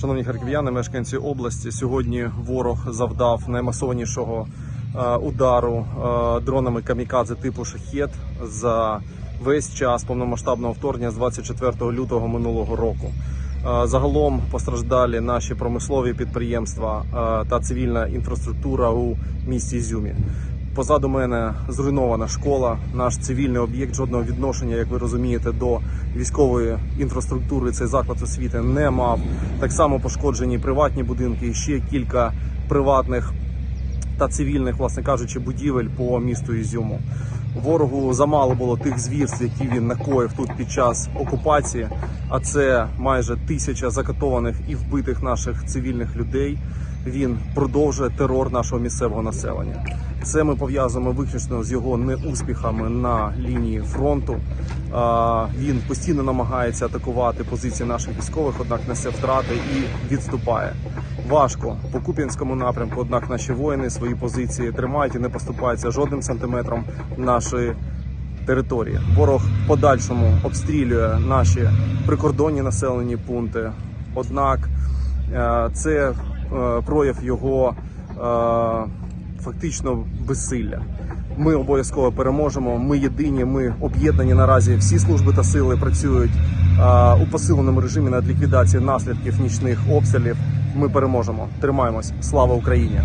Шановні харків'яни, мешканці області, сьогодні ворог завдав наймасованішого е, удару е, дронами камікадзе типу шахет за весь час повномасштабного вторгнення з 24 лютого минулого року. Е, Загалом постраждалі наші промислові підприємства та цивільна інфраструктура у місті Ізюмі. Позаду мене зруйнована школа, наш цивільний об'єкт жодного відношення, як ви розумієте, до військової інфраструктури цей заклад освіти не мав. Так само пошкоджені приватні будинки, і ще кілька приватних та цивільних, власне кажучи, будівель по місту Ізюму. Ворогу замало було тих звірств, які він накоїв тут під час окупації. А це майже тисяча закатованих і вбитих наших цивільних людей. Він продовжує терор нашого місцевого населення. Це ми пов'язуємо виключно з його неуспіхами на лінії фронту. Він постійно намагається атакувати позиції наших військових, однак несе втрати і відступає. Важко по Куп'янському напрямку, однак наші воїни свої позиції тримають і не поступаються жодним сантиметром нашої території. Ворог подальшому обстрілює наші прикордонні населені пункти. Однак е, це е, прояв його е, фактично безсилля. Ми обов'язково переможемо. Ми єдині, ми об'єднані наразі. Всі служби та сили працюють а, у посиленому режимі над ліквідацією наслідків нічних обстрілів. Ми переможемо. Тримаємось. Слава Україні!